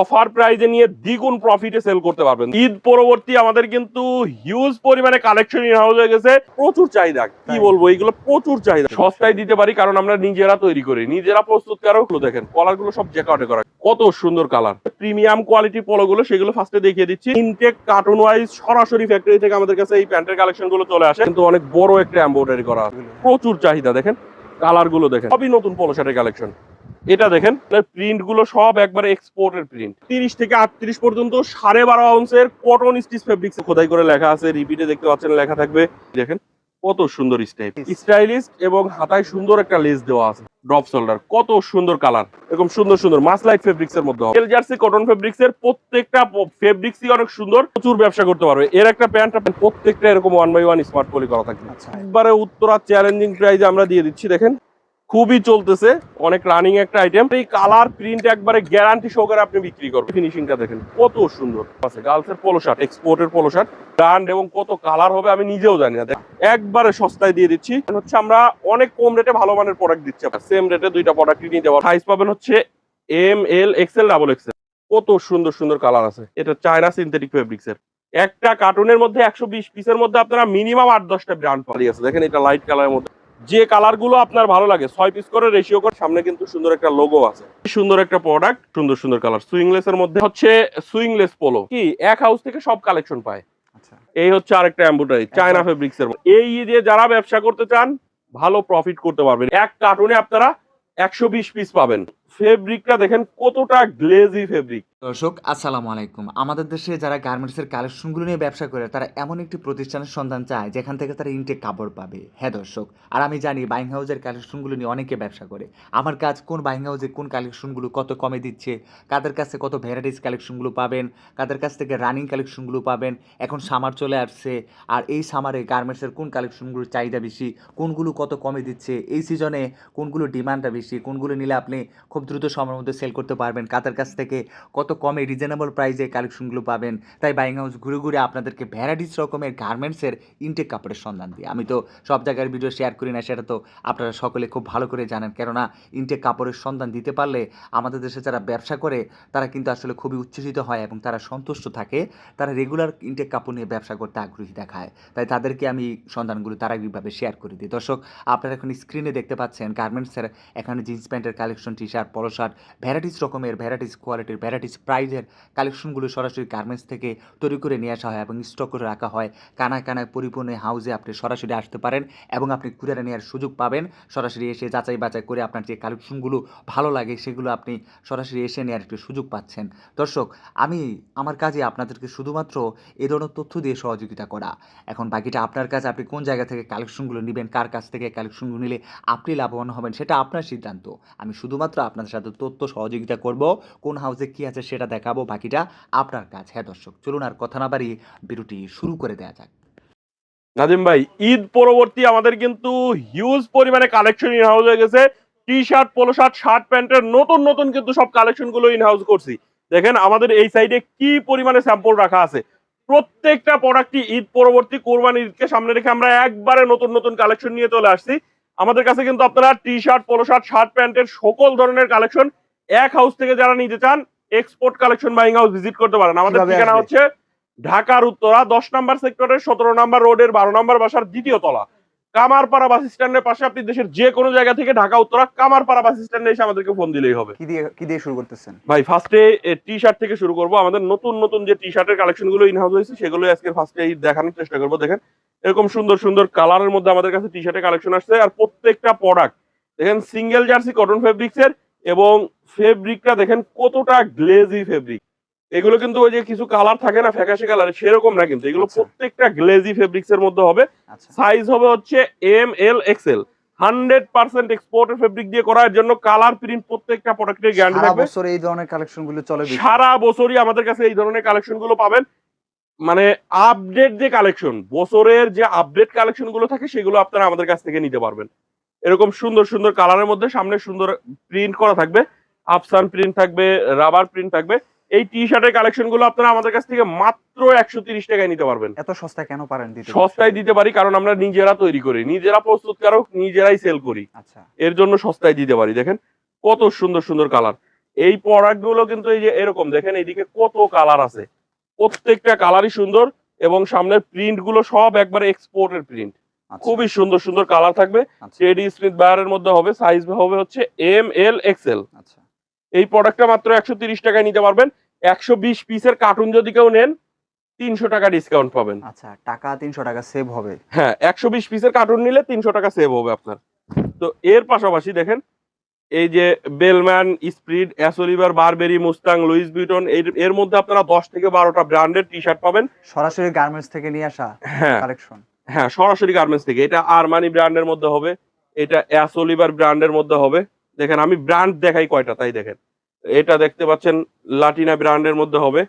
Offer প্রাইজে নিয়ে দ্বিগুণ প্রফিটে সেল করতে পারবেন। ঈদ পরবর্তী আমাদের কিন্তু হিউজ পরিমাণে কালেকশন ইন হাউস হয়ে গেছে। প্রচুর চাহিদা কি বলব? এইগুলো প্রচুর চাহিদা। সস্তায় দিতে পারি কারণ আমরা নিজেরা তৈরি করি। নিজেরা প্রস্তুতকারকগুলো দেখেন কলারগুলো সব জ্যাকাউটে করা। কত সুন্দর কালার প্রিমিয়াম কোয়ালিটি পলো গুলো সেগুলো ফার্স্টে দেখিয়ে দিচ্ছি। ইনটেক কার্টুন ওয়াইজ সরাসরি ফ্যাক্টরি থেকে আমাদের কাছে এই প্যান্টের কালেকশনগুলো চলে আসে। কিন্তু অনেক বড় একটা এম্ব্রয়ডারি করা প্রচুর চাহিদা দেখেন কালারগুলো দেখেন সবই নতুন পলো শার্টের কালেকশন এটা দেখেন প্রিন্টগুলো সব একবারে এক্সপোর্টের প্রিন্ট তিরিশ থেকে আটত্রিশ পর্যন্ত সাড়ে বারো আউন্সের কটন স্টিচ ফেব্রিক্স খোদাই করে লেখা আছে রিপিটে দেখতে পাচ্ছেন লেখা থাকবে। দেখেন কত সুন্দর স্টাইল স্টাইলিস্ট এবং হাতায় সুন্দর একটা লেস দেওয়া আছে ড্রপ শোল্ডার কত সুন্দর কালার এরকম সুন্দর সুন্দর মাসলাইট ফেব্রিক্স এর মধ্যে এল জার্সি কটন ফেব্রিক্স এর প্রত্যেকটা ফেব্রিক্সই অনেক সুন্দর প্রচুর ব্যবসা করতে পারবে। এর একটা প্যান্ট প্রত্যেকটা এরকম one by one smart poly করা থাকবে। আচ্ছা। একবারে উত্তরা চ্যালেঞ্জিং প্রাইজে আমরা দিয়ে দিচ্ছি দেখেন। খুবই চলতেছে, অনেক রানিং একটা আইটেম এই কালার প্রিন্ট একবারে গ্যারান্টি সহকারে আপনি বিক্রি করবেন। ফিনিশিংটা দেখেন, কত সুন্দর। আছে গার্লসের পোলো শার্ট এক্সপোর্টের পোলো শার্ট ব্র্যান্ড এবং কত কালার হবে আমি নিজেও জানি না। একবারে সস্তায় দিয়ে দিচ্ছি। হচ্ছে আমরা অনেক কম রেটে ভালো মানের প্রোডাক্ট দিচ্ছি সেম রেটে দুইটা প্রোডাক্ট নিতে পারবেন সাইজ পাবেন হচ্ছে M L XL double XL কত সুন্দর সুন্দর কালার আছে। এটা চায়না সিনথেটিক ফেব্রিক্স এর। একটা কার্টুনের মধ্যে একশো বিশ পিসের মধ্যে আপনারা মিনিমাম আট দশটা ব্র্যান্ড পালি আছে দেখেন এটা লাইট কালারের মধ্যে। যে কালারগুলো আপনার ভালো লাগে ছয় পিস করে রেশিও করে সামনে কিন্তু সুন্দর একটা লোগো আছে। সুন্দর একটা প্রোডাক্ট সুন্দর সুন্দর কালার সুইংলেস এর মধ্যে হচ্ছে সুইংলেস পোলো কি? এক হাউস থেকে সব কালেকশন পায়। আচ্ছা। এই হচ্ছে আরেকটা এম্বুটারি চায়না ফেব্রিক্স এর। এই দিয়ে যারা ব্যবসা করতে চান ভালো প্রফিট করতে পারবেন। এক কার্টুনে আপনারা একশো বিশ পিস পাবেন। ফেব্রিকটা দেখেন কতটা গ্লেজি ফেব্রিক দর্শক, আসসালামু আলাইকুম। আমাদের দেশে যারা গার্মেন্টসের কালেকশনগুলো নিয়ে ব্যবসা করে, তারা এমন একটি প্রতিষ্ঠানের সন্ধান চায়, যেখান থেকে তারা ইনটেক কাপড় পাবে। হ্যাঁ দর্শক, আর আমি জানি বাইং হাউসের কালেকশনগুলো নিয়ে অনেকে ব্যবসা করে। আমার কাজ কোন বাইং হাউসে কোন কালেকশনগুলো কত কমে দিচ্ছে, কাদের কাছে কত ভ্যারাইটিস কালেকশনগুলো পাবেন, কাদের কাছ থেকে রানিং কালেকশনগুলো পাবেন, এখন সামার চলে আসছে, আর এই সামারে গার্মেন্টসের কোন কালেকশনগুলোর চাহিদা বেশি, কোনগুলো কত কমে দিচ্ছে, এই সিজনে কোনগুলো ডিমান্ডটা বেশি, কোনগুলো নিলে আপনি খুব দ্রুত সময়ের মধ্যে সেল করতে পারবেন। কাতার কাছ থেকে কত কমে রিজনেবল প্রাইসে কালেকশনগুলো পাবেন। তাই বাইং হাউস ঘুরে ঘুরে আপনাদেরকে ভ্যারাইটিস রকমের গার্মেন্টসের ইনটেক কাপড়ের সন্ধান দিই। আমি তো সব জায়গার ভিডিও শেয়ার করি না, সেটা তো আপনারা সকলে খুব ভালো করে জানেন। কেননা ইনটেক কাপড়ের সন্ধান দিতে পারলে আমাদের দেশে যারা ব্যবসা করে, তারা কিন্তু আসলে খুবই উচ্ছ্বসিত হয় এবং তারা সন্তুষ্ট থাকে। তারা রেগুলার ইনটেক কাপড় নিয়ে ব্যবসা করতে আগ্রহী দেখায়। তাই তাদেরকে আমি সন্ধানগুলো তারাগিকভাবে শেয়ার করে দিই। দর্শক, আপনারা এখন স্ক্রিনে দেখতে পাচ্ছেন গার্মেন্টসের এখানে জিন্স প্যান্টের collection T shirt polo shirt varieties রকমের, ভ্যারাইটিস কোয়ালিটির, ভ্যারাইটিস প্রাইজের কালেকশনগুলো সরাসরি গার্মেন্টস থেকে তৈরি করে নিয়ে আসা হয় এবং স্টক করে রাখা হয়। কানায় কানায় পরিপূর্ণ হাউসে আপনি সরাসরি আসতে পারেন এবং আপনি কুরিয়ারে নেওয়ার সুযোগ পাবেন। সরাসরি এসে যাচাই বাছাই করে আপনার যে কালেকশনগুলো ভালো লাগে সেগুলো আপনি সরাসরি এসে নেওয়ার একটি সুযোগ পাচ্ছেন। দর্শক, আমি আমার কাজে আপনাদেরকে শুধুমাত্র এ ধরনের তথ্য দিয়ে সহযোগিতা করা। এখন বাকিটা আপনার কাছে আপনি কোন জায়গা থেকে কালেকশনগুলো নেবেন, কার কাছ থেকে কালেকশনগুলো নিলে আপনি লাভবান হবেন সেটা আপনার সিদ্ধান্ত। আমি শুধুমাত্র আপনাদের সাথে তথ্য সহযোগিতা করব। কোন হাউসে কী আছে সেটা দেখাবো বাকিটা আপনার কাজ হ্যাঁ দর্শক, চলুন আর কথা না বাড়িয়ে ভিডিওটি শুরু করে দেওয়া যাক। নাজিম ভাই, ঈদ পরবর্তী আমাদের কিন্তু হিউজ পরিমাণে কালেকশন ইন হাউস হয়ে গেছে। T shirt polo shirt shirt প্যান্টের নতুন নতুন কিন্তু সব কালেকশনগুলো ইন হাউস করছি। দেখেন আমাদের এই সাইডে কি পরিমাণে স্যাম্পল রাখা আছে। প্রত্যেকটা প্রোডাক্টই ঈদ পরবর্তী কোরবানি ঈদকে সামনে রেখে আমরা একবারে নতুন নতুন কালেকশন নিয়ে চলে আসছি। আমাদের কাছে কিন্তু আপনারা T shirt polo shirt shirt প্যান্টের সকল ধরনের কালেকশন এক হাউস থেকে যারা নিতে চান export collection buying house visit করতে পারেন। আমাদের ঠিকানা হচ্ছে ঢাকার উত্তরা দশ নাম্বার সেক্টরের সতেরো নাম্বার রোডের বারো নাম্বার বাসার দ্বিতীয় তলা। কামারপাড়া বাস স্ট্যান্ডের পাশে আপনি দেশের যে কোনো জায়গা থেকে ঢাকা উত্তরা কামারপাড়া বাস স্ট্যান্ডে এসে আমাদেরকে ফোন দিলেই হবে। কি দিয়ে কি দিয়ে শুরু করতেছেন? ভাই ফার্স্টে টি শার্ট থেকে শুরু করব। আমাদের নতুন নতুন যে টি শার্টের কালেকশনগুলো ইনহাউস হয়েছে সেগুলো আজকে ফার্স্টে দেখানোর চেষ্টা করব। দেখেন এরকম সুন্দর সুন্দর কালারের মধ্যে আমাদের কাছে টি শার্টের কালেকশন আসছে। আর প্রত্যেকটা প্রোডাক্ট দেখেন সিঙ্গেল জার্সি কটন ফেব্রিক্স এর এবং ফেব্রিকটা দেখেন কতটা গ্লেজি ফেব্রিক এগুলো কিন্তু ওই যে কিছু কালার থাকে না ফ্যাকাশে কালার সেরকম না কিন্তু। এগুলো আচ্ছা। প্রত্যেকটা গ্লেজি ফেব্রিক্স এর মধ্যে হবে। আচ্ছা। সাইজ হবে হচ্ছে M L XL hundred percent এক্সপোর্টের ফেব্রিক দিয়ে করার জন্য কালার প্রিন্ট প্রত্যেকটা প্রোডাক্টের গ্যারান্টি সারা থাকবে। বছর এই ধরনের কালেকশনগুলো চলে সারা বছরই আমাদের কাছে এই ধরনের কালেকশনগুলো পাবেন। মানে আপডেট যে কালেকশন বছরের যে আপডেট কালেকশনগুলো থাকে সেগুলো আপনারা আমাদের কাছ থেকে নিতে পারবেন। এরকম সুন্দর সুন্দর কালারের মধ্যে সামনে সুন্দর প্রিন্ট করা থাকবে। আফসান প্রিন্ট থাকবে রাবার প্রিন্ট থাকবে। এই টি শার্টের কালেকশনগুলো আপনারা আমাদের কাছ থেকে মাত্র একশো তিরিশ টাকায় নিতে পারবেন। এত সস্তায় কেন পারেন সস্তায় দিতে পারি কারণ আমরা নিজেরা তৈরি করি। নিজেরা প্রস্তুতকারক নিজেরাই সেল করি। আচ্ছা। এর জন্য সস্তায় দিতে পারি দেখেন। কত সুন্দর সুন্দর কালার এই প্রোডাক্টগুলো কিন্তু এই যে এরকম দেখেন এইদিকে কত কালার আছে। প্রত্যেকটা কালারই সুন্দর এবং সামনের প্রিন্টগুলো সব একবারে এক্সপোর্টের প্রিন্ট আচ্ছা, খুবই সুন্দর সুন্দর কালার থাকবে। টেডি স্মিথ বায়ারের মধ্যে হবে সাইজ হবে হচ্ছে এম এল এক্সেল আচ্ছা। এই প্রোডাক্টটা মাত্র একশো তিরিশ টাকায় নিতে পারবেন। একশো বিশ পিসের কার্টুন যদি কেউ নেন তিনশো টাকা ডিসকাউন্ট পাবেন। আচ্ছা টাকা তিনশো টাকা সেভ হবে। হ্যাঁ একশো বিশ পিসের কার্টুন নিলে তিনশো টাকা সেভ হবে আপনার। তো এর পাশাপাশি দেখেন এই যে বেলম্যান স্প্রিড অ্যাসোলিভার Burberry Mustang Louis Vuitton এর মধ্যে আপনারা দশ থেকে বারোটা ব্র্যান্ডের টি শার্ট পাবেন। সরাসরি গার্মেন্টস থেকে নিয়ে আসা হ্যাঁ। কালেকশন হ্যাঁ সরাসরি গার্মেন্টস থেকে। এটা আরমানি ব্র্যান্ডের মধ্যে হবে এটা অ্যাসোলিভার ব্র্যান্ডের মধ্যে হবে। দেখেন আমি ব্র্যান্ড দেখাই কয়টা তাই দেখেন। এটা দেখতে পাচ্ছেন লাটিনা ব্র্যান্ডের মধ্যে হবে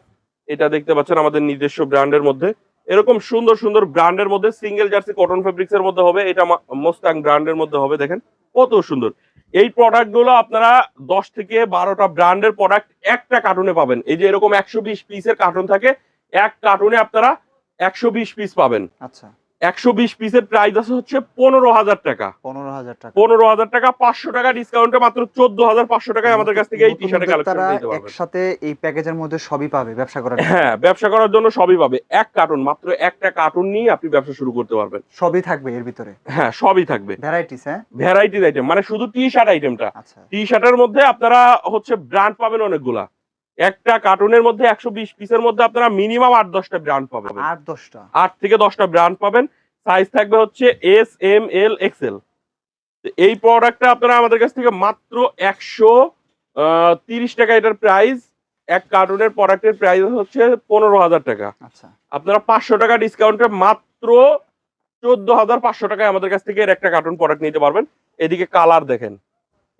এটা দেখতে পাচ্ছেন আমাদের নিজস্ব ব্র্যান্ডের মধ্যে। এরকম সুন্দর সুন্দর ব্র্যান্ডের মধ্যে সিঙ্গেল জার্সি কটন ফেব্রিক্স এর মধ্যে হবে, এটা মোস্টাং ব্র্যান্ডের মধ্যে হবে, দেখেন কত সুন্দর। এই প্রোডাক্টগুলো আপনারা দশ থেকে বারোটা ব্র্যান্ডের প্রোডাক্ট একটা কার্টুনে পাবেন। এই যে এরকম একশো বিশ পিসের কার্টুন থাকে, এক কার্টুনে আপনারা একশো বিশ পিস পাবেন। আচ্ছা। একশো বিশ পিসের প্রাইস আছে হচ্ছে পনেরো হাজার টাকা। পনেরো হাজার টাকা। পনেরো হাজার টাকা পাঁচশো টাকা ডিসকাউন্টে মাত্র চোদ্দ হাজার পাঁচশো টাকায় আমাদের কাছ থেকে এই টি শার্টের কালেকশন নিতে পারবেন। একসাথে এই প্যাকেজের মধ্যে সবই পাবে ব্যবসা করার হ্যাঁ ব্যবসা করার জন্য সবই পাবে। এক কার্টুন মাত্র একটা কার্টুন নিয়ে আপনি ব্যবসা শুরু করতে পারবেন। সবই থাকবে এর ভিতরে? হ্যাঁ সবই থাকবে। ভ্যারাইটিস হ্যাঁ? ভ্যারাইটিস আইটেম মানে শুধু টি শার্ট আইটেমটা আচ্ছা। টি শার্টের মধ্যে আপনারা হচ্ছে ব্র্যান্ড পাবেন অনেকগুলা। একটা কার্টুনের মধ্যে একশো বিশ পিসের মধ্যে আপনারা মিনিমাম আট দশটা ব্র্যান্ড পাবেন। আট দশটা। আট থেকে দশটা ব্র্যান্ড পাবেন। সাইজ থাকবে হচ্ছে এস এম এল এক্সেল এই প্রোডাক্টটা আপনারা আমাদের কাছ থেকে মাত্র একশো তিরিশ টাকা এটার প্রাইস এক কার্টুনের প্রোডাক্টের প্রাইস হচ্ছে পনেরো হাজার টাকা। আচ্ছা। আপনারা পাঁচশো টাকা ডিসকাউন্টে মাত্র চোদ্দ হাজার পাঁচশো টাকায় আমাদের কাছ থেকে এর একটা কার্টুন প্রোডাক্ট নিতে পারবেন। এদিকে কালার দেখেন।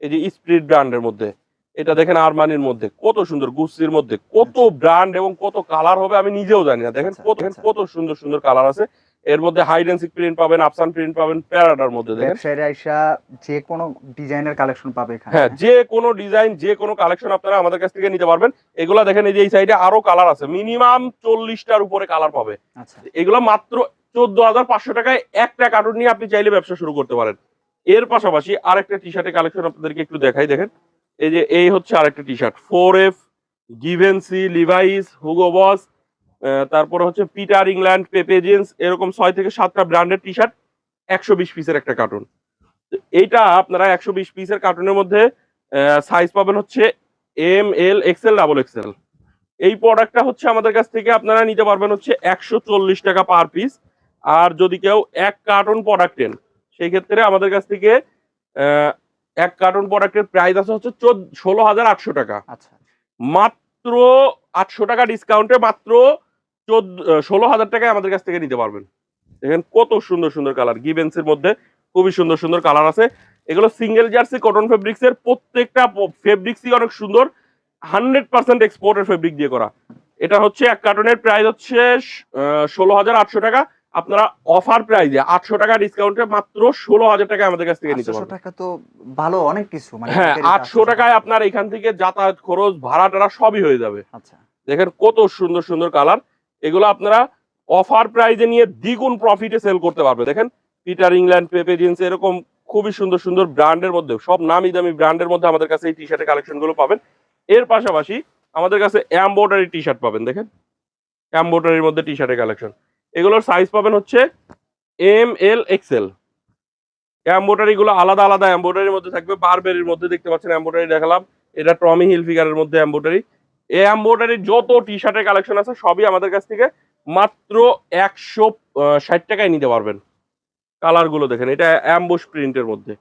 এই যে স্প্রিট ব্র্যান্ডের মধ্যে। এটা দেখেন আরমানির মধ্যে কত সুন্দর গুস্তির মধ্যে কত ব্র্যান্ড এবং কত কালার হবে আমি নিজেও জানি না। দেখেন আচ্ছা, কত আচ্ছা। কত সুন্দর সুন্দর কালার আছে। এর মধ্যে হাইডেন্সিক প্রিন্ট পাবেন আফসান প্রিন্ট পাবেন প্যারাডার মধ্যে দেখেন। আইসা যে কোনো ডিজাইনের কালেকশন পাবে এখানে। হ্যাঁ যে কোনো ডিজাইন যে কোনো কালেকশন আপনারা আমাদের কাছ থেকে নিতে পারবেন। এগুলা দেখেন এই যে এই সাইডে আরও কালার আছে। মিনিমাম চল্লিশটার উপরে কালার পাবে। আচ্ছা। এগুলো মাত্র চোদ্দ হাজার পাঁচশো টাকায় একটা কার্টুন নিয়ে আপনি চাইলে ব্যবসা শুরু করতে পারেন। এর পাশাপাশি আরেকটা টি শার্টের কালেকশন আপনাদেরকে একটু দেখাই দেখেন। এই যে এই হচ্ছে আরেকটা T shirt four F Givenchy Levi's Hugo Boss তারপরে হচ্ছে পিটার ইংল্যান্ড পেপে জিন্স এরকম ছয় থেকে সাতটা ব্র্যান্ডের টি শার্ট একশো বিশ পিসের একটা কার্টুন এইটা আপনারা একশো বিশ পিসের কার্টুনের মধ্যে সাইজ পাবেন হচ্ছে M L XL double XL এই প্রোডাক্টটা হচ্ছে আমাদের কাছ থেকে আপনারা নিতে পারবেন হচ্ছে একশো চল্লিশ টাকা পার পিস আর যদি কেউ এক কার্টুন প্রোডাক্ট নেন সেই ক্ষেত্রে আমাদের কাছ থেকে এক কার্টুন প্রোডাক্টের প্রাইস আছে হচ্ছে চোদ্দ ষোলো হাজার আটশো টাকা। আচ্ছা। মাত্র আটশো টাকা ডিসকাউন্টে মাত্র চোদ্দ ষোলো হাজার টাকায় আমাদের কাছ থেকে নিতে পারবেন। দেখেন কত সুন্দর সুন্দর কালার গিভেন্সের মধ্যে খুবই সুন্দর সুন্দর কালার আছে। এগুলো সিঙ্গেল জার্সি কটন ফেব্রিক্স এর প্রত্যেকটা ফেব্রিক্সই অনেক সুন্দর। হান্ড্রেড পার্সেন্ট এক্সপোর্টের ফেব্রিক দিয়ে করা। এটা হচ্ছে এক কার্টনের প্রাইস হচ্ছে ষোলো হাজার আটশো টাকা। আপনারা অফার প্রাইজে আটশো টাকা ডিসকাউন্টে মাত্র ষোলো হাজার টাকা আমাদের কাছ থেকে নিতে পারবেন। টাকা তো ভালো অনেক কিছু মানে হ্যাঁ আটশো টাকায় আপনার এখান থেকে যাতায়াত খরচ ভাড়া টাড়া সবই হয়ে যাবে। আচ্ছা। দেখেন কত সুন্দর সুন্দর কালার এগুলো আপনারা অফার প্রাইজে নিয়ে দ্বিগুণ প্রফিটে সেল করতে পারবে দেখেন পিটার ইংল্যান্ড পেপে জিন্স এরকম খুবই সুন্দর সুন্দর ব্র্যান্ডের মধ্যে সব নামি দামি ব্র্যান্ডের মধ্যে আমাদের কাছে এই টি শার্টের কালেকশনগুলো পাবেন। এর পাশাপাশি আমাদের কাছে এম্বোডারি টি শার্ট পাবেন দেখেন। এম্বোডারির মধ্যে টি শার্টের কালেকশন এগুলোর সাইজ পাবেন হচ্ছে এম এল এক্সেল এম্বোডারি গুলো আলাদা আলাদা এম্বোডারির মধ্যে থাকবে। বারবেরির মধ্যে দেখতে পাচ্ছেন এম্বোডারি দেখালাম। এটা টমি হিল ফিগারের মধ্যে এম্বোডারি এই এম্বোডারির যত টি শার্টের কালেকশন আছে, সবই আমাদের কাছ থেকে মাত্র একশো ষাট টাকায় নিতে পারবেন। কালারগুলো দেখেন, এটা অ্যাম্বুশ প্রিন্টের মধ্যে।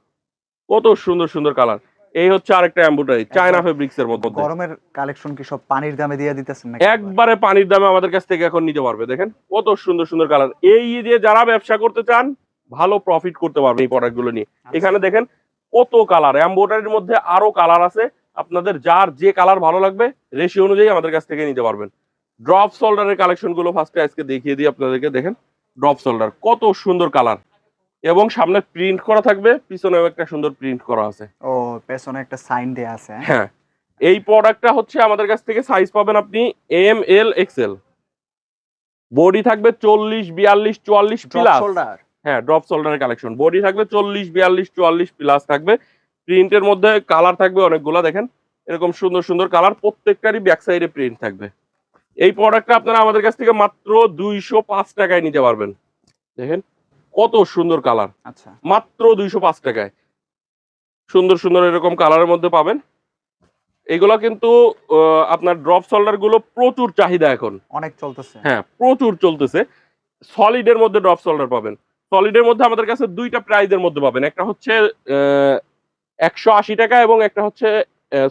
কত সুন্দর সুন্দর কালার এই হচ্ছে আরেকটা এম্বোডারি চায়না ফেব্রিক্স এর মধ্যে। গরমের কালেকশন কি সব পানির দামে দিয়ে দিতেছেন নাকি একবারে? পানির দামে আমাদের কাছ থেকে এখন নিতে পারবে দেখেন। কত সুন্দর সুন্দর কালার। এই যে যারা ব্যবসা করতে চান ভালো প্রফিট করতে পারবে এই প্রোডাক্টগুলো নিয়ে। আচ্ছা। এখানে দেখেন কত কালার। এম্বোডারির মধ্যে আরও কালার আছে। আপনাদের যার যে কালার ভালো লাগবে রেশি অনুযায়ী আমাদের কাছ থেকে নিতে পারবেন। ড্রপ সোল্ডারের কালেকশনগুলো ফার্স্টে আজকে দেখিয়ে দিই আপনাদেরকে দেখেন। ড্রপ সোল্ডার কত সুন্দর কালার। এবং সামনে প্রিন্ট করা থাকবে পিছনেও একটা সুন্দর প্রিন্ট করা আছে। ও পেছনে একটা সাইন দেয়া আছে। হ্যাঁ? এই প্রোডাক্টটা হচ্ছে আমাদের কাছ থেকে সাইজ পাবেন আপনি এম এল এক্সেল বডি থাকবে চল্লিশ বিয়াল্লিশ চুয়াল্লিশ প্লাস? হ্যাঁ ড্রপ সোল্ডারের কালেকশন বডি থাকবে চল্লিশ বিয়াল্লিশ চুয়াল্লিশ প্লাস থাকবে। প্রিন্টের মধ্যে কালার থাকবে অনেকগুলো দেখেন। এরকম সুন্দর সুন্দর কালার প্রত্যেকটারই ব্যাক সাইডে প্রিন্ট থাকবে। এই প্রোডাক্টটা আপনারা আমাদের কাছ থেকে মাত্র দুইশো পাঁচ টাকায় নিতে পারবেন। দেখেন কত সুন্দর কালার। আচ্ছা। মাত্র দুইশো পাঁচ টাকায়। সুন্দর সুন্দর এরকম কালারের মধ্যে পাবেন। এগুলো কিন্তু আপনার ড্রপ সোল্ডারগুলো প্রচুর চাহিদা এখন। অনেক চলতেছে। হ্যাঁ প্রচুর চলতেছে। সলিডের মধ্যে ড্রপ সোল্ডার পাবেন। সলিডের মধ্যে আমাদের কাছে দুইটা প্রাইজের মধ্যে পাবেন। একটা হচ্ছে একশো আশি টাকা এবং একটা হচ্ছে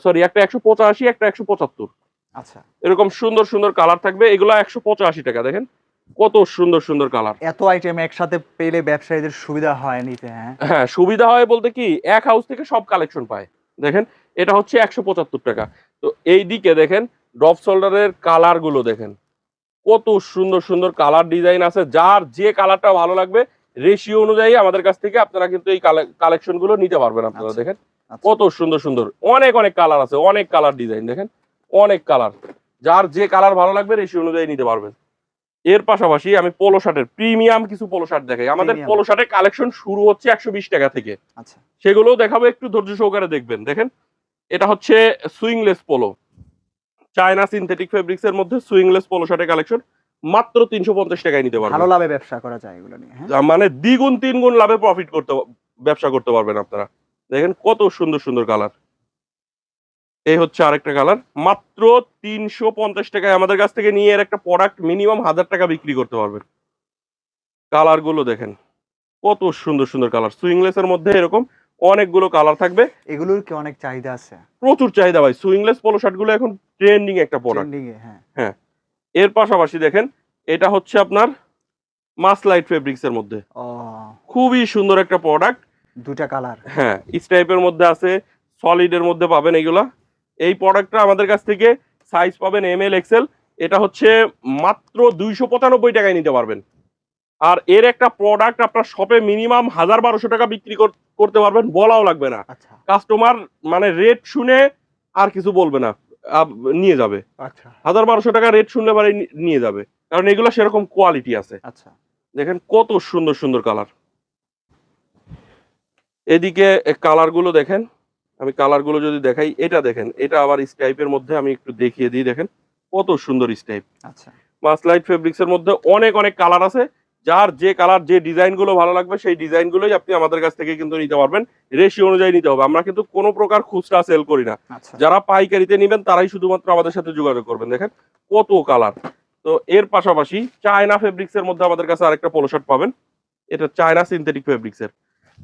সরি একটা একশো পঁচাশি একটা একশো পঁচাত্তর। আচ্ছা। এরকম সুন্দর সুন্দর কালার থাকবে। এগুলো একশো পঁচাশি টাকা দেখেন। কত সুন্দর সুন্দর কালার। এত আইটেম একসাথে পেলে ব্যবসায়ীদের সুবিধা হয় নিতে হ্যাঁ? হ্যাঁ সুবিধা হয় বলতে কি এক হাউস থেকে সব কালেকশন পায়। দেখেন এটা হচ্ছে একশো পঁচাত্তর টাকা। তো এই দিকে দেখেন ড্রপ শোল্ডারের কালারগুলো দেখেন। কত সুন্দর সুন্দর কালার ডিজাইন আছে। যার যে কালারটা ভালো লাগবে রেশিও অনুযায়ী আমাদের কাছ থেকে আপনারা কিন্তু এই কালেকশনগুলো নিতে পারবেন আপনারা আচ্ছা। দেখেন। আচ্ছা। কত সুন্দর সুন্দর অনেক অনেক কালার আছে অনেক কালার ডিজাইন দেখেন। অনেক কালার যার যে কালার ভালো লাগবে রেশিও অনুযায়ী নিতে পারবেন। এর পাশাপাশি আমি পোলো শার্টের প্রিমিয়াম কিছু পোলো শার্ট দেখাই। আমাদের। পোলো শার্টের কালেকশন শুরু হচ্ছে একশো বিশ টাকা থেকে। আচ্ছা। সেগুলোও দেখাবো একটু ধৈর্য সহকারে দেখবেন। দেখেন এটা হচ্ছে সুইংলেস পোলো চায়না সিনথেটিক ফেব্রিক্স এর মধ্যে সুইংলেস পোলো শার্টের কালেকশন মাত্র তিনশো পঞ্চাশ টাকায় নিতে ভালো পারবেন লাভে ব্যবসা করা যায় এগুলো নিয়ে হ্যাঁ। মানে দ্বিগুণ তিন গুণ লাভে প্রফিট করতে ব্যবসা করতে পারবেন আপনারা। দেখেন কত সুন্দর সুন্দর কালার এই হচ্ছে আরেকটা কালার মাত্র তিনশো পঞ্চাশ টাকায় আমাদের কাছ থেকে নিয়ে এর একটা প্রোডাক্ট মিনিমাম হাজার টাকা বিক্রি করতে পারবেন। কালারগুলো দেখেন কত সুন্দর সুন্দর কালার সুইংলেস এর মধ্যে এরকম অনেকগুলো কালার থাকবে। এগুলোর কি অনেক চাহিদা আছে? প্রচুর চাহিদা ভাই সুইংলেস পোলো শার্টগুলো এখন ট্রেন্ডিং একটা প্রোডাক্ট এ হ্যাঁ। এর পাশাপাশি দেখেন এটা হচ্ছে আপনার মাস লাইট ফেব্রিক্স এর মধ্যে। খুবই সুন্দর একটা প্রোডাক্ট দুটা কালার হ্যাঁ স্টাইপের মধ্যে আছে সলিডের মধ্যে পাবেন এগুলা। এই প্রোডাক্টটা আমাদের কাছ থেকে সাইজ পাবেন এম এল এক্সেল এটা হচ্ছে মাত্র দুইশো পঁচানব্বই টাকায় নিতে পারবেন। আর এর একটা প্রোডাক্ট আপনার শপে মিনিমাম হাজার বারোশো টাকা বিক্রি কর- করতে পারবেন বলাও লাগবে না। আচ্ছা। কাস্টমার মানে রেট শুনে আর কিছু বলবে না নিয়ে যাবে। আচ্ছা। হাজার বারোশো টাকা রেট শুনলে পারে নিয়ে যাবে। কারণ এগুলো সেরকম কোয়ালিটি আছে। আচ্ছা। দেখেন কত সুন্দর সুন্দর কালার এদিকে কালারগুলো দেখেন। আমি কালারগুলো যদি দেখাই এটা দেখেন এটা আবার স্টাইপের মধ্যে আমি একটু দেখিয়ে দিই দেখেন। কত সুন্দর স্টাইপ আচ্ছা। মাসলাইট ফেব্রিক্স এর মধ্যে অনেক অনেক কালার আছে। যার যে কালার যে ডিজাইনগুলো ভালো লাগবে সেই ডিজাইন গুলোই আপনি আমাদের কাছ থেকে কিন্তু নিতে পারবেন। রেশি অনুযায়ী নিতে হবে। আমরা কিন্তু কোনো প্রকার খুচরা সেল করি না। আচ্ছা। যারা পাইকারিতে নেবেন তারাই শুধুমাত্র আমাদের সাথে যোগাযোগ করবেন দেখেন। কত কালার তো এর পাশাপাশি চায়না ফেব্রিক্স এর মধ্যে আমাদের কাছে আরেকটা পোলো শার্ট পাবেন। এটা চায়না সিনথেটিক ফেব্রিক্স এর।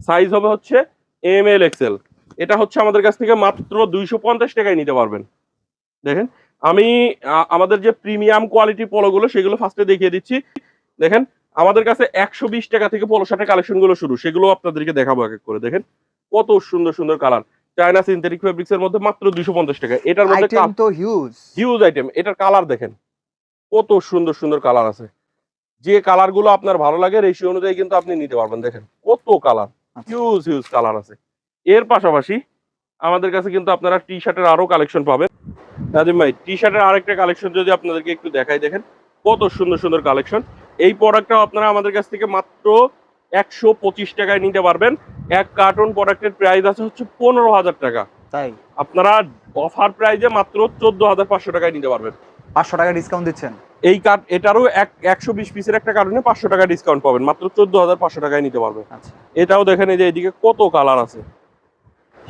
সাইজ হবে হচ্ছে এম এল এক্সেল এটা হচ্ছে আমাদের কাছ থেকে মাত্র দুইশো পঞ্চাশ টাকায় নিতে পারবেন। দেখেন আমি আমাদের যে প্রিমিয়াম কোয়ালিটি পোলোগুলো সেগুলো ফার্স্টে দেখিয়ে দিচ্ছি। দেখেন আমাদের কাছে একশো বিশ টাকা থেকে পলো শার্টের কালেকশনগুলো শুরু। সেগুলো আপনাদেরকে দেখাবো এক এক করে। দেখেন কত সুন্দর সুন্দর কালার চায়না সিনথেটিক ফেব্রিক্স এর মধ্যে মাত্র দুইশো পঞ্চাশ টাকা। এটার মধ্যে তো হিউজ হিউজ আইটেম এটার কালার দেখেন কত সুন্দর সুন্দর কালার আছে। যে কালারগুলো আপনার ভালো লাগে রেশিও অনুযায়ী কিন্তু আপনি নিতে পারবেন। দেখেন কত কালার। হিউজ হিউজ কালার আছে। এর পাশাপাশি আমাদের কাছে কিন্তু আপনারা টি শার্টের আরও কালেকশন পাবেন। নাদিম ভাই টি শার্টের আরেকটা কালেকশন যদি আপনাদেরকে একটু দেখাই দেখেন কত সুন্দর সুন্দর কালেকশন এই প্রোডাক্টটা আপনারা আমাদের কাছ থেকে মাত্র একশো পঁচিশ টাকায় নিতে পারবেন। এক কার্টন প্রোডাক্টের প্রাইস আছে হচ্ছে পনেরো হাজার টাকা। তাই? আপনারা অফার প্রাইজে মাত্র চোদ্দ হাজার পাঁচশো টাকায় নিতে পারবেন। পাঁচশো টাকা ডিসকাউন্ট দিচ্ছেন? এই কার্ড এটারও এক একশো বিশ পিসের একটা কার্টুনে পাঁচশো টাকা ডিসকাউন্ট পাবেন। মাত্র চোদ্দ হাজার পাঁচশো টাকায় নিতে পারবেন। আচ্ছা। এটাও দেখেন এই যে এদিকে কত কালার আছে।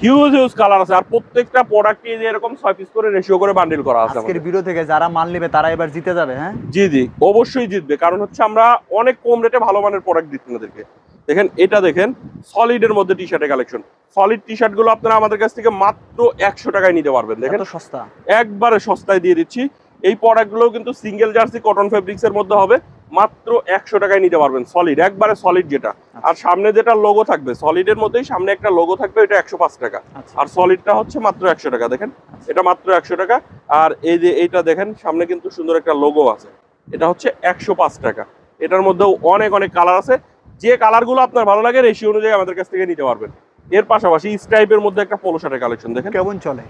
হিউজ হিউজ কালার আছে। আর প্রত্যেকটা প্রোডাক্টে যে এরকম ছয় পিস করে রেশিও করে বান্ডিল করা আছে আজকের ভিডিও থেকে যারা মাল নেবে তারা এবার জিতে যাবে হ্যাঁ? জি জি অবশ্যই জিতবে। কারণ হচ্ছে আমরা অনেক কম রেটে ভালো মানের প্রোডাক্ট দিচ্ছি আপনাদেরকে। দেখেন এটা দেখেন সলিডের মধ্যে টি শার্টের কালেকশন সলিড টি শার্টগুলো আপনারা আমাদের কাছ থেকে মাত্র একশো টাকায় নিতে পারবেন। দেখেন সস্তা? একবারে সস্তায় দিয়ে দিচ্ছি। এই প্রোডাক্টগুলো কিন্তু সিঙ্গেল জার্সি কটন ফেব্রিক্স এর মধ্যে হবে। মাত্র একশো টাকায় নিতে পারবেন সলিড একবারে সলিড যেটা। আর সামনে যেটা লোগো থাকবে সলিডের মধ্যেই সামনে একটা লোগো থাকবে এটা একশো পাঁচ টাকা। আচ্ছা। আর সলিডটা হচ্ছে মাত্র একশো টাকা দেখেন? এটা মাত্র একশো টাকা। আর এই যে এইটা দেখেন সামনে কিন্তু সুন্দর একটা লোগো আছে। এটা হচ্ছে একশো পাঁচ টাকা। এটার মধ্যেও অনেক অনেক কালার আছে। যে কালারগুলো আপনার ভালো লাগে রেশি অনুযায়ী আমাদের কাছ থেকে নিতে পারবেন। এর পাশাপাশি স্টাইপের মধ্যে একটা পোলো শার্টের কালেকশন দেখেন? কেমন চলে?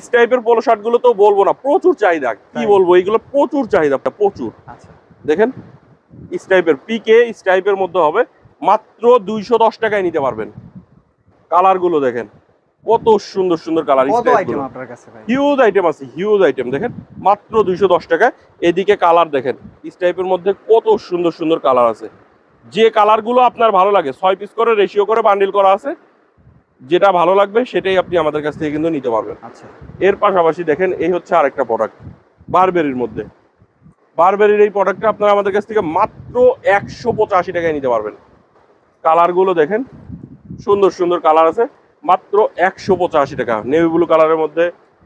স্টাইপের পোলো শার্টগুলো তো বলব না প্রচুর চাহিদা। কি বলব এইগুলো প্রচুর চাহিদা প্রচুর। আচ্ছা। দেখেন? স্টাইপের পিকে স্টাইপের মধ্যে হবে মাত্র দুইশো দশ টাকায় নিতে পারবেন। কালারগুলো দেখেন কত সুন্দর সুন্দর কালার হিউজ আইটেম আছে হিউজ আইটেম দেখেন মাত্র দুইশো দশ টাকায়। এদিকে কালার দেখেন ইস টাইপের মধ্যে কত সুন্দর সুন্দর কালার আছে। যে কালারগুলো আপনার ভালো লাগে ছয় পিস করে রেশিও করে বান্ডিল করা আছে যেটা ভালো লাগবে সেটাই আপনি আমাদের কাছ থেকে কিন্তু নিতে পারবেন। আচ্ছা। এর পাশাপাশি দেখেন এই হচ্ছে আরেকটা প্রোডাক্ট বারবেরির মধ্যে। বারবেরির এই প্রোডাক্টটা আপনারা আমাদের কাছ থেকে মাত্র একশো পঁচাশি টাকায় নিতে পারবেন। কালারগুলো দেখেন, সুন্দর সুন্দর কালার আছে, মাত্র একশো পঁচাশি টাকা। নেভি ব্লু কালারের মধ্যে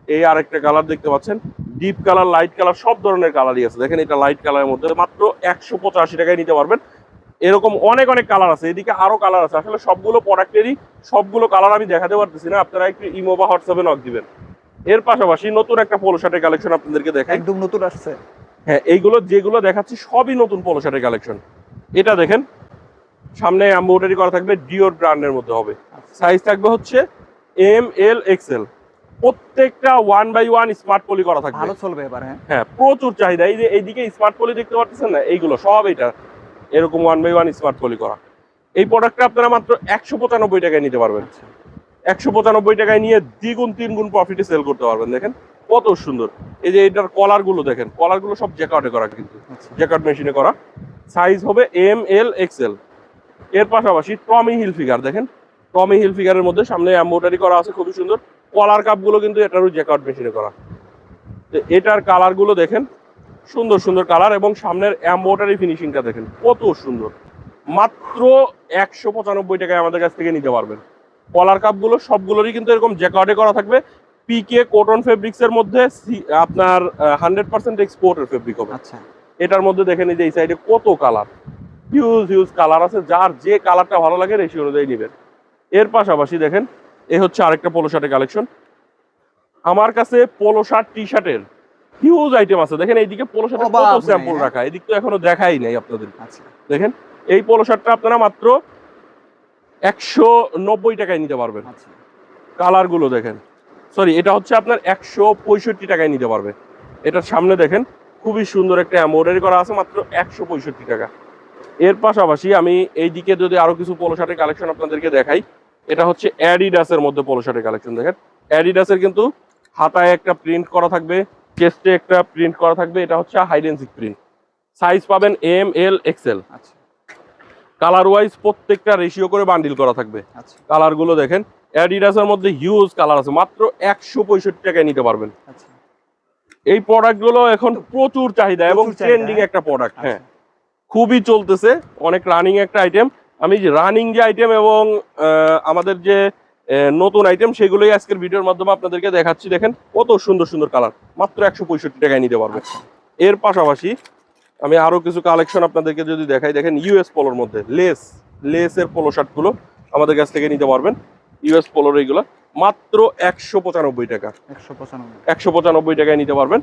এই আরেকটা কালার দেখতে পাচ্ছেন ডিপ কালার লাইট কালার, সব ধরনের কালারই আছে। দেখেন এটা লাইট কালারের মধ্যে মাত্র একশো পঁচাশি টাকায় নিতে পারবেন। এরকম অনেক অনেক কালার আছে, এদিকে আরও কালার আছে। আসলে সবগুলো প্রোডাক্টেরই সবগুলো কালার আমি দেখাতে পারতেছি না, আপনারা একটু ইমো বা হোয়াটসঅ্যাপে নক দিবেন। এর পাশাপাশি নতুন একটা পোলো শার্টের কালেকশন আপনাদেরকে দেখাই। একদম নতুন আসছে। হ্যাঁ এইগুলো যেগুলো দেখাচ্ছি সবই নতুন পোলো শার্টের কালেকশন এটা দেখেন সামনে এমব্রয়ডারি করা থাকবে ডিওর ব্র্যান্ডের মধ্যে হবে। সাইজ থাকবে হচ্ছে এম এল এক্সেল প্রত্যেকটা one by one smart poly করা থাকবে। ভালো চলবে এবার হ্যাঁ। হ্যাঁ প্রচুর চাহিদা। এই যে এইদিকে স্মার্ট পলি দেখতে পাচ্ছেন না? এইগুলো সব এটা এরকম one by one smart poly করা। এই প্রোডাক্টটা আপনারা মাত্র একশো পঁচানব্বই টাকায় নিতে পারবেন। আচ্ছা। একশো পঁচানব্বই টাকায় নিয়ে দ্বিগুণ তিন গুণ প্রফিটে সেল করতে পারবেন দেখেন। কত সুন্দর। এই যে এটার কলারগুলো দেখেন কলারগুলো সব জ্যাকার্ডে করা কিন্তু। আচ্ছা। জ্যাকার্ড মেশিনে করা। সাইজ হবে এম এল এক্সেল এর পাশাপাশি টমি হিল ফিগার দেখেন। টমি হিল ফিগারের মধ্যে সামনে এম্বোটারি করা আছে খুবই সুন্দর। কলার কাপগুলো কিন্তু এটারও জ্যাকার্ড মেশিনে করা। তো এটার কালারগুলো দেখেন সুন্দর সুন্দর কালার এবং সামনের এম্বোটারি ফিনিশিংটা দেখেন কত সুন্দর। মাত্র একশো পঁচানব্বই টাকায় আমাদের কাছ থেকে নিতে পারবেন। কলার কাপগুলো সবগুলোরই কিন্তু এরকম জ্যাকার্ডে করা থাকবে। পিকে কটন ফেব্রিক্স এর মধ্যে আপনার হান্ড্রেড পার্সেন্ট এক্সপোর্টের ফেব্রিক হবে। আচ্ছা। এটার মধ্যে দেখেন এই যে এই সাইডে কত কালার হিউজ হিউজ কালার আছে যার যে কালারটা ভালো লাগে রেশি অনুযায়ী নেবেন। এর পাশাপাশি দেখেন এ হচ্ছে আরেকটা পোলো শার্টের কালেকশন আমার কাছে পোলো শার্ট টি শার্টের হিউজ আইটেম আছে। দেখেন এইদিকে পোলো শার্টের কত স্যাম্পল। রাখা এদিক তো এখনও দেখাই নাই আপনাদের। আচ্ছা। দেখেন এই পোলো শার্টটা আপনারা মাত্র একশো নব্বই টাকায় নিতে পারবেন। আচ্ছা। কালারগুলো দেখেন। সরি এটা হচ্ছে আপনার একশো পঁয়ষট্টি টাকায় নিতে পারবে। এটার সামনে দেখেন খুবই সুন্দর একটা এমব্রয়ডারি করা আছে মাত্র একশো পঁয়ষট্টি টাকা। এর পাশাপাশি আমি এই দিকে যদি আরও কিছু পোলো শার্টের কালেকশন আপনাদেরকে দেখাই এটা হচ্ছে অ্যাডিডাসের মধ্যে পোলো শার্টের কালেকশন দেখেন। অ্যাডিডাসের কিন্তু হাতায় একটা প্রিন্ট করা থাকবে চেস্টে একটা প্রিন্ট করা থাকবে এটা হচ্ছে হাইডেন্সিক প্রিন্ট সাইজ পাবেন এম এল এক্সেল আচ্ছা। কালার ওয়াইজ প্রত্যেকটা রেশিও করে বান্ডিল করা থাকবে। আচ্ছা। কালারগুলো দেখেন অ্যাডিডাসের মধ্যে হিউজ কালার আছে। মাত্র একশো পঁয়ষট্টি টাকায় নিতে পারবেন। আচ্ছা। এই প্রোডাক্টগুলো এখন প্রচুর চাহিদা এবং ট্রেন্ডিং হ্যাঁ? একটা প্রোডাক্ট হ্যাঁ। আচ্ছা। খুবই চলতেছে অনেক রানিং একটা আইটেম আমি যে রানিং যে আইটেম এবং আমাদের যে নতুন আইটেম সেগুলোই আজকের ভিডিওর মাধ্যমে আপনাদেরকে দেখাচ্ছি। দেখেন কত সুন্দর সুন্দর কালার মাত্র একশো পঁয়ষট্টি টাকায় নিতে পারবেন। আচ্ছা। এর পাশাপাশি আমি আরও কিছু কালেকশন আপনাদেরকে যদি দেখাই দেখেন ইউএস পোলোর মধ্যে লেস লেসের পোলো শার্টগুলো আমাদের কাছ থেকে নিতে পারবেন। ইউএস পোলোর এইগুলো মাত্র একশো পঁচানব্বই টাকা। একশো পঁচানব্বই। টাকায় নিতে পারবেন।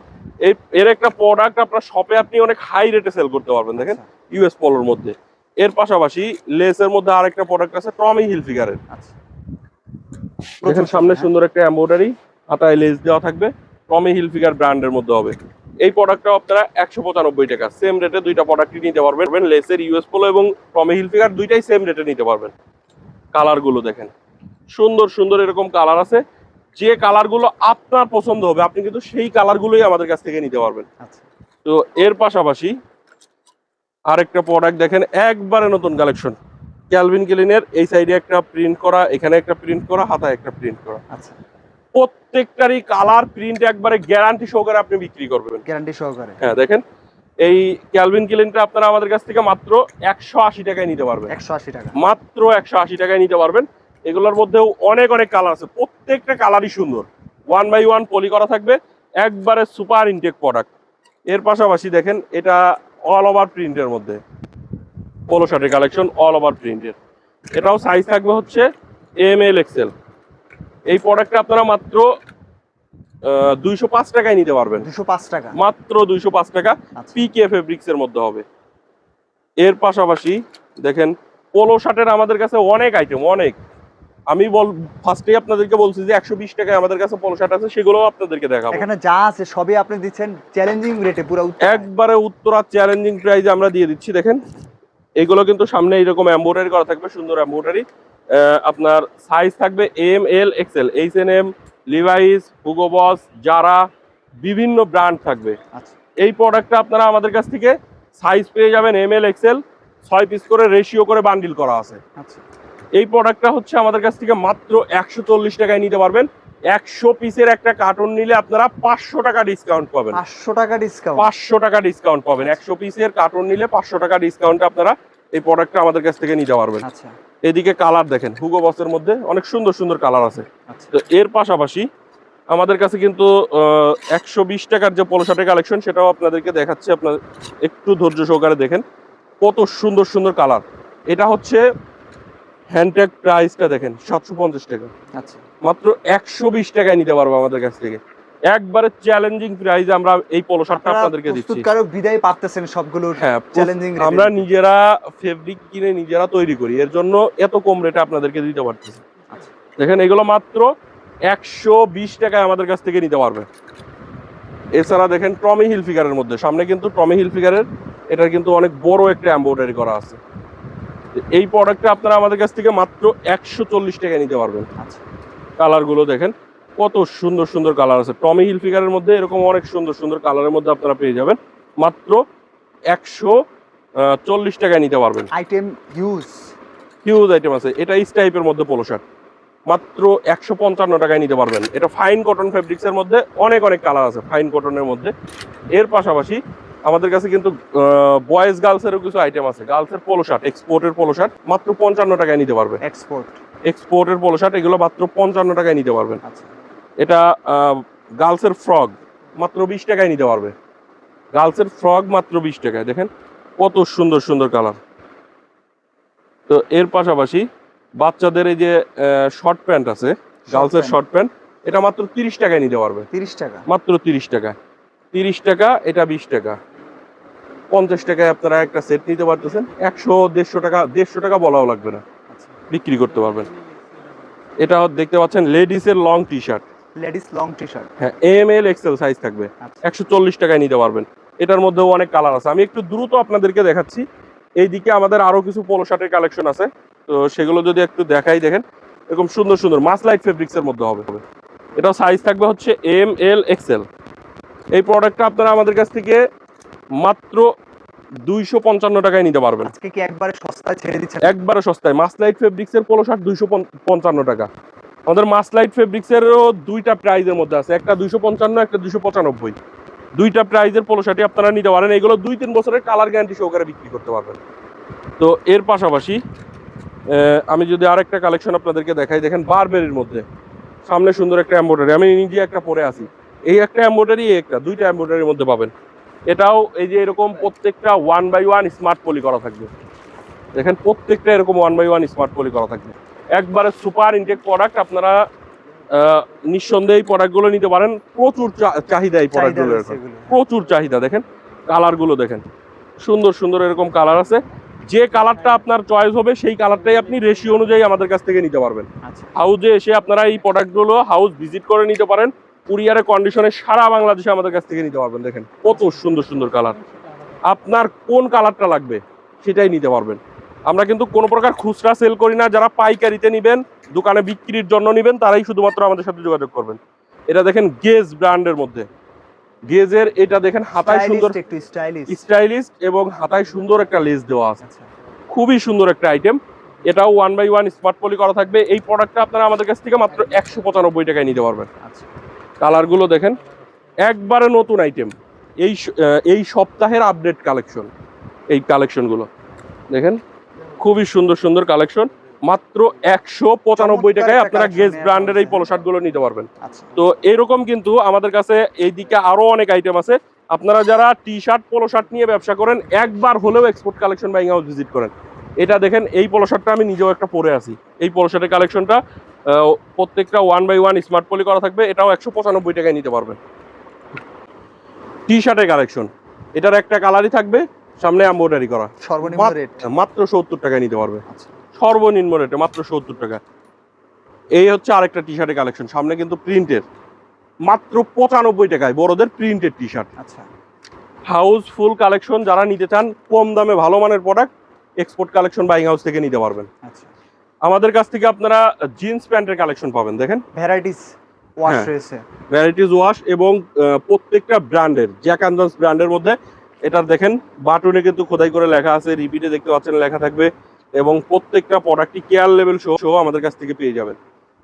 এই এর একটা প্রোডাক্ট আপনার শপে আপনি অনেক হাই রেটে সেল করতে পারবেন দেখেন। ইউএস পোলোর মধ্যে। এর পাশাপাশি লেসের মধ্যে আরেকটা প্রোডাক্ট আছে টমি হিল ফিগারের আচ্ছা। দেখেন সামনে সুন্দর একটা এমব্রয়ডারি হাতায় লেস দেওয়া থাকবে। টমি হিল ফিগার ব্র্যান্ডের মধ্যে হবে। এই প্রোডাক্টটাও আপনারা একশো পঁচানব্বই টাকা সেম রেটে দুইটা প্রোডাক্টই নিতে পারবেন। লেসের ইউএস পোলো এবং টমি হিল ফিগার দুইটাই সেম রেটে নিতে পারবেন। কালারগুলো দেখেন। সুন্দর সুন্দর এরকম কালার আছে। যে কালারগুলো আপনার পছন্দ হবে আপনি কিন্তু সেই কালারগুলোই আমাদের কাছ থেকে নিতে পারবেন। আচ্ছা। তো এর পাশাপাশি আরেকটা প্রোডাক্ট দেখেন একবারে নতুন কালেকশন ক্যালভিন ক্লিনের এই সাইডে একটা প্রিন্ট করা এখানে একটা প্রিন্ট করা হাতায় একটা প্রিন্ট করা। আচ্ছা। প্রত্যেকটারই কালার প্রিন্ট একবারে গ্যারান্টি সহকারে আপনি বিক্রি করবেন গ্যারান্টি সহকারে। হ্যাঁ দেখেন এই ক্যালভিন ক্লিনটা আপনারা আমাদের কাছ থেকে মাত্র একশো আশি টাকায় নিতে পারবেন। একশো আশি টাকা। মাত্র একশো আশি টাকায় নিতে পারবেন। এগুলোর মধ্যেও অনেক অনেক কালার আছে। প্রত্যেকটা কালারই সুন্দর। ওয়ান বাই ওয়ান পলি করা থাকবে। একবারে সুপার ইনটেক প্রোডাক্টের পাশাপাশি দেখেন এটা অল ওভার প্রিন্টের মধ্যে। পোলো শার্টের কালেকশন অল ওভার প্রিন্টের এটাও সাইজ থাকবে হচ্ছে এম এল এক্সেল এই প্রোডাক্টটা আপনারা মাত্র দুইশো পাঁচ টাকায় নিতে পারবেন। দুশো পাঁচ টাকা। মাত্র দুইশো পাঁচ টাকা আচ্ছা। পিকে ফেব্রিক্স এর মধ্যে হবে। এর পাশাপাশি দেখেন পোলো শার্টের আমাদের কাছে অনেক আইটেম অনেক। আমি বল ফার্স্টেই আপনাদেরকে বলছি যে একশো বিশ টাকায় আমাদের কাছে পোলো শার্ট আছে সেগুলোও আপনাদেরকে দেখাবো। এখানে যা আছে সবই আপনি দিচ্ছেন চ্যালেঞ্জিং রেটে পুরো। একবারে উত্তরা চ্যালেঞ্জিং প্রাইজে আমরা দিয়ে দিচ্ছি দেখেন। এগুলো কিন্তু সামনে এইরকম এম্বোটারি করা থাকবে সুন্দর এম্বোটারি আপনার সাইজ থাকবে M L XL H and M Levi's Hugo Boss যারা বিভিন্ন ব্র্যান্ড থাকবে। আচ্ছা। এই প্রোডাক্টটা আপনারা আমাদের কাছ থেকে সাইজ পেয়ে যাবেন এম এল এক্সেল ছয় পিস করে রেশিও করে বান্ডিল করা আছে। আচ্ছা। এই প্রোডাক্টটা হচ্ছে আমাদের কাছ থেকে মাত্র একশো চল্লিশ টাকায় নিতে পারবেন। একশো পিসের একটা কার্টন নিলে আপনারা পাঁচশো টাকা ডিসকাউন্ট পাবেন। পাঁচশো টাকা ডিসকাউন্ট পাঁচশো টাকা ডিসকাউন্ট পাবেন। একশো পিসের কার্টন নিলে পাঁচশো টাকা ডিসকাউন্টে আপনারা এই প্রোডাক্টটা আমাদের কাছ থেকে নিতে পারবেন। আচ্ছা। এদিকে কালার দেখেন হুগো বসের মধ্যে অনেক সুন্দর সুন্দর কালার আছে। আচ্ছা। তো এর পাশাপাশি আমাদের কাছে কিন্তু একশো বিশ টাকার যে পলো শার্টের কালেকশন সেটাও আপনাদেরকে দেখাচ্ছি। আপনার একটু ধৈর্য সহকারে দেখেন। কত সুন্দর সুন্দর কালার এটা হচ্ছে হ্যান্ডট্যাগ প্রাইসটা দেখেন সাতশো পঞ্চাশ টাকা। আচ্ছা। মাত্র একশো বিশ টাকায় নিতে পারব আমাদের কাছ থেকে। একবারে চ্যালেঞ্জিং প্রাইসে আমরা এই পলো শার্টটা আপনাদেরকে দিচ্ছি। বিদায় পারতেছেন সবগুলোর হ্যাঁ চ্যালেঞ্জিং আমরা নিজেরা ফেব্রিক কিনে নিজেরা তৈরি করি। এর জন্য এত কম রেটে আপনাদেরকে দিতে পারতেছি। আচ্ছা। দেখেন এগুলো মাত্র একশো বিশ টাকায় আমাদের কাছ থেকে নিতে পারবে। এছাড়া দেখেন টমি হিল ফিগারের মধ্যে। সামনে কিন্তু টমি হিল ফিগারের এটার কিন্তু অনেক বড় একটা এম্ব্রয়ডারি করা আছে। এই প্রোডাক্টটা আপনারা আমাদের কাছ থেকে মাত্র একশো চল্লিশ টাকায় নিতে পারবেন। আচ্ছা। কালারগুলো দেখেন কত সুন্দর সুন্দর কালার আছে। টমি হিল ফিগারের মধ্যে এরকম অনেক সুন্দর সুন্দর কালারের মধ্যে আপনারা পেয়ে যাবেন। মাত্র একশো চল্লিশ টাকায় নিতে পারবেন। আইটেম ইউজ হিউজ আইটেম আছে। এটা ইস টাইপের মধ্যে পোলো শার্ট মাত্র একশো পঞ্চান্ন টাকায় নিতে পারবেন। এটা ফাইন কটন ফেব্রিক্সের মধ্যে অনেক অনেক কালার আছে ফাইন কটনের মধ্যে। এর পাশাপাশি আমাদের কাছে কিন্তু বয়েজ গার্লসেরও কিছু আইটেম আছে। গার্লসের পোলো শার্ট এক্সপোর্টের পোলো শার্ট মাত্র পঞ্চান্ন টাকায় নিতে পারবেন এক্সপোর্ট এক্সপোর্টের পোলো শার্ট এগুলো মাত্র পঞ্চান্ন টাকায় নিতে পারবেন। আচ্ছা। এটা গার্লসের ফ্রক মাত্র বিশ টাকায় নিতে পারবে। গার্লসের ফ্রক মাত্র বিশ টাকায়। দেখেন কত সুন্দর সুন্দর কালার তো এর পাশাপাশি বাচ্চাদের এই যে শর্ট প্যান্ট আছে গার্লসের। শর্ট প্যান্ট এটা মাত্র তিরিশ টাকায় নিতে পারবে। তিরিশ টাকা। মাত্র তিরিশ টাকা তিরিশ টাকা এটা বিশ টাকা। পঞ্চাশ টাকায় আপনারা একটা সেট নিতে পারতেছেন। একশো দেড়শো টাকা দেড়শো টাকা বলাও লাগবে না। বিক্রি করতে পারবেন। এটা দেখতে পাচ্ছেন লেডিসের long T shirt ladies long T shirt হ্যাঁ এম এল এক্সেল সাইজ থাকবে। আচ্ছা। একশো চল্লিশ টাকায় নিতে পারবেন। এটার মধ্যেও অনেক কালার আছে। আমি একটু দ্রুত আপনাদেরকে দেখাচ্ছি। এইদিকে আমাদের আরও কিছু পোলো শার্টের কালেকশন আছে। তো সেগুলো যদি একটু দেখাই দেখেন। এরকম সুন্দর সুন্দর। মাস লাইট ফেব্রিক্স এর মধ্যে হবে। এটা সাইজ থাকবে হচ্ছে এম এল এক্সেল এই প্রোডাক্টটা আপনারা আমাদের কাছ থেকে মাত্র দুইশো পঞ্চান্ন টাকায় নিতে পারবেন। আজকে কি একবারে সস্তায় ছেড়ে দিচ্ছেন? একবারে সস্তায়। মাসলাইট ফেব্রিক্স এর পোলো শার্ট দুইশো পঞ্চান্ন টাকা। আমাদের মাসলাইট ফেব্রিক্স এরও দুইটা প্রাইজের মধ্যে আছে। একটা দুইশো পঞ্চান্ন একটা দুইশো পঁচানব্বই। দুইটা প্রাইজের পোলো শার্টই আপনারা নিতে পারেন। এগুলো দুই তিন বছরের কালার গ্যারান্টি সহকারে বিক্রি করতে পারবেন। তো এর পাশাপাশি আমি যদি আরেকটা কালেকশন আপনাদেরকে দেখাই দেখেন বারবেরির মধ্যে। সামনে সুন্দর একটা এম্ব্রয়ডারি আমি নিজে একটা পরে আছি। এই একটা এম্ব্রয়ডারি এই একটা। দুইটা এম্ব্রয়ডারির মধ্যে পাবেন। এটাও এই যে এরকম প্রত্যেকটা one by one smart poly করা থাকবে। দেখেন প্রত্যেকটা এরকম one by one smart poly করা থাকবে। একবারে সুপার ইনটেক প্রোডাক্ট আপনারা নিঃসন্দেহে এই প্রোডাক্টগুলো নিতে পারেন। প্রচুর চাহিদা এই চাহিদা প্রোডাক্টগুলোর প্রচুর চাহিদা দেখেন। কালারগুলো দেখেন। সুন্দর সুন্দর এরকম কালার আছে। যে কালারটা আপনার চয়েস হবে সেই কালারটাই আপনি রেশিও অনুযায়ী আমাদের কাছ থেকে নিতে পারবেন। আচ্ছা। হাউজে এসে আপনারা এই প্রোডাক্টগুলো হাউস ভিজিট করে নিতে পারেন। কুরিয়ারের কন্ডিশনে সারা বাংলাদেশে আমাদের কাছ থেকে নিতে পারবেন দেখেন। কত সুন্দর সুন্দর কালার আপনার কোন কালারটা লাগবে সেটাই নিতে পারবেন। আমরা কিন্তু কোনো প্রকার খুচরা সেল করি না যারা পাইকারিতে নেবেন দোকানে বিক্রির জন্য নেবেন তারাই শুধুমাত্র আমাদের সাথে যোগাযোগ করবেন। এটা দেখেন গেজ ব্র্যান্ডের মধ্যে। গেজের এটা দেখেন হাতায় সুন্দর স্টাইলিশ স্টাইলিস্ট এবং হাতায় সুন্দর একটা লেস দেওয়া আছে। আচ্ছা। খুবই সুন্দর একটা আইটেম এটাও one by one smart poly করা থাকবে। এই প্রোডাক্টটা আপনারা আমাদের কাছ থেকে মাত্র একশো পঁচানব্বই টাকায় নিতে পারবেন। আচ্ছা। কালারগুলো দেখেন একবারে নতুন আইটেম এই এই সপ্তাহের আপডেট কালেকশন এই কালেকশনগুলো দেখেন খুবই সুন্দর সুন্দর কালেকশন মাত্র একশো পঁচানব্বই টাকায় আপনারা collection গেস ব্র্যান্ডের এই। পলো শার্টগুলো নিতে পারবেন। আচ্ছা। তো এরকম কিন্তু আমাদের কাছে এইদিকে আরও অনেক আইটেম আছে। আপনারা যারা টি শার্ট পোলো শার্ট নিয়ে ব্যবসা করেন একবার হলেও export collection buying house visit করেন। এটা দেখেন এই পোলো শার্টটা আমি নিজেও একটা পরে আছি। এই পোলো শার্টের কালেকশনটা প্রত্যেকটা one by one smart poly করা থাকবে এটাও একশো পঁচানব্বই টাকায় নিতে পারবেন। টি শার্টের কালেকশন এটার একটা কালারই থাকবে সামনে এম্ব্রয়ডারি করা। সর্বনিম্ন রেট মাত্র সত্তর টাকায় নিতে পারবে। আচ্ছা। সর্বনিম্ন রেটে মাত্র সত্তর টাকা। এই হচ্ছে আরেকটা টি শার্টের কালেকশন সামনে কিন্তু প্রিন্টের মাত্র পঁচানব্বই টাকায় বড়দের প্রিন্টেড টি শার্ট আচ্ছা। হাউসফুল কালেকশন যারা নিতে চান কম দামে ভালো মানের product export collection buying house থেকে নিতে পারবেন। আচ্ছা। আমাদের কাছ থেকে আপনারা জিন্স প্যান্টের কালেকশন পাবেন দেখেন। Varieties wash. রয়েছে। ভ্যারাইটিস ওয়াশ এবং প্রত্যেকটা ব্র্যান্ডের জ্যাক অ্যান্ড ব্র্যান্ডের মধ্যে এটা দেখেন বাটনে কিন্তু খোদাই করে লেখা আছে রিপিটে দেখতে পাচ্ছেন লেখা থাকবে এবং প্রত্যেকটা প্রোডাক্টই কেয়ার লেভেল সহ সহ আমাদের কাছ থেকে পেয়ে যাবেন।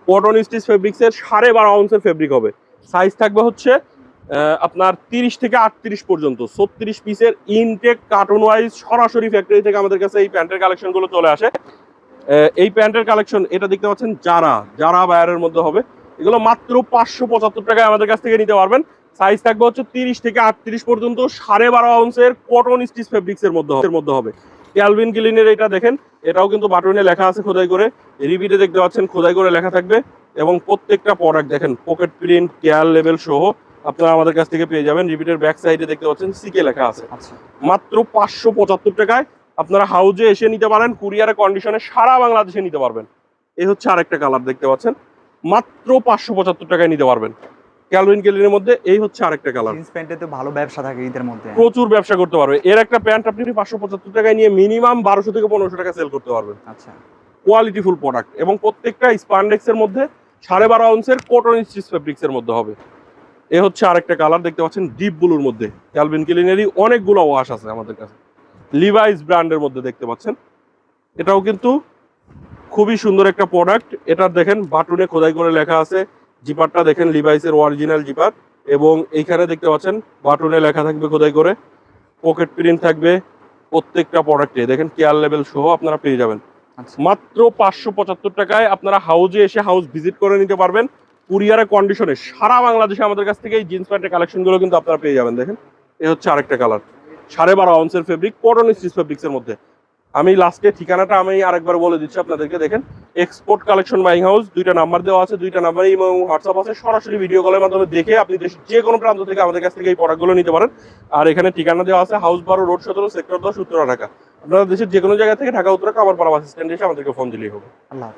কটন স্টিচ ফেব্রিক্সের সাড়ে বারো আউন্সের ফেব্রিক হবে। সাইজ থাকবে হচ্ছে আপনার তিরিশ থেকে আটত্রিশ পর্যন্ত ছত্রিশ পিসের ইনটেক কার্টুন ওয়াইজ সরাসরি ফ্যাক্টরি থেকে আমাদের কাছে এই প্যান্টের কালেকশনগুলো চলে আসে। এই প্যান্টের কালেকশন এটা দেখতে পাচ্ছেন যারা যারা বায়ারের মধ্যে হবে এগুলো মাত্র পাঁচশো পঁচাত্তর টাকায় আমাদের কাছ থেকে নিতে পারবেন। সাইজ থাকবে হচ্ছে তিরিশ থেকে আটত্রিশ পর্যন্ত সাড়ে বারো আউন্সের কটন স্টিচ ফেব্রিক্স এর মধ্যে এর মধ্যে হবে। ক্যালভিন গিলিনের এটা দেখেন এটাও কিন্তু বাটনে লেখা আছে খোদাই করে। রিপিটে দেখতে পাচ্ছেন খোদাই করে লেখা থাকবে। এবং প্রত্যেকটা প্রোডাক্ট দেখেন পকেট প্রিন্ট কেয়ার লেভেল সহ আপনারা আমাদের কাছ থেকে পেয়ে যাবেন। রিপিটের ব্যাক সাইডে দেখতে পাচ্ছেন সিকে লেখা আছে। আচ্ছা। মাত্র পাঁচশো পঁচাত্তর টাকায় আপনারা হাউজে এসে নিতে পারেন কুরিয়ারের কন্ডিশনে সারা বাংলাদেশে নিতে পারবেন। এই হচ্ছে আরেকটা কালার দেখতে পাচ্ছেন? মাত্র পাঁচশো পঁচাত্তর টাকায় নিতে পারবেন। ক্যালভিন কেলিনের মধ্যে এই হচ্ছে আরেকটা কালার জিন্স প্যান্টে তো ভালো ব্যবসা থাকে ঈদের মধ্যে। প্রচুর ব্যবসা করতে পারবে। এর একটা প্যান্ট আপনি পাঁচশো পঁচাত্তর টাকায় নিয়ে মিনিমাম বারোশো থেকে পনেরোশো টাকা সেল করতে পারবেন। আচ্ছা। কোয়ালিটিফুল প্রোডাক্ট এবং প্রত্যেকটা স্পান্ডেক্সের মধ্যে সাড়ে বারো আউন্সের কটন স্টিচ ফেব্রিক্স এর মধ্যে হবে। এ হচ্ছে আরেকটা কালার দেখতে পাচ্ছেন? ডিপ ব্লুর মধ্যে। ক্যালভিন ক্লিনেরই অনেকগুলো ওয়াশ আছে আমাদের কাছে। লিভাইস ব্র্যান্ডের মধ্যে দেখতে পাচ্ছেন। এটাও কিন্তু খুবই সুন্দর একটা প্রোডাক্ট এটা দেখেন বাটুনে খোদাই করে লেখা আছে। জিপারটা দেখেন লিভাইসের অরিজিনাল জিপার। এবং এইখানে দেখতে পাচ্ছেন বাটুনে লেখা থাকবে খোদাই করে। পকেট প্রিন্ট থাকবে প্রত্যেকটা প্রোডাক্টে দেখেন কেয়ার লেভেল সহ আপনারা পেয়ে যাবেন। আচ্ছা। মাত্র পাঁচশো পঁচাত্তর টাকায় আপনারা হাউজে এসে হাউস ভিজিট করে নিতে পারবেন। কুরিয়ারের কন্ডিশনে সারা বাংলাদেশে আমাদের কাছ থেকে এই জিন্স প্যান্টের কালেকশনগুলো কিন্তু আপনারা পেয়ে যাবেন দেখেন। এ হচ্ছে আরেকটা কালার সাড়ে বারো আউন্সের ফেব্রিক কটন স্টিচ ফেব্রিক্সের মধ্যে। আমি লাস্টে ঠিকানাটা আমি আরেকবার বলে দিচ্ছি আপনাদেরকে, দেখেন। এক্সপোর্ট কালেকশন বাইং হাউস দুইটা নাম্বার দেওয়া আছে, দুইটা নাম্বারে এবং হোয়াটসঅ্যাপ আছে। সরাসরি ভিডিও কলের মাধ্যমে দেখে আপনি যে কোনো প্রান্ত থেকে আমাদের কাছ থেকে এই প্রোডাক্টগুলো নিতে পারেন। আর এখানে ঠিকানা দেওয়া আছে হাউস বারো রোড সতেরো সেক্টর দশ, উত্তরা, ঢাকা। আপনারা দেশের যে কোনো জায়গা থেকে ঢাকা, উত্তরা, কামারপাড়া বাস স্ট্যান্ডে এসে আমাদেরকে ফোন দিলেই হবে। আল্লাহ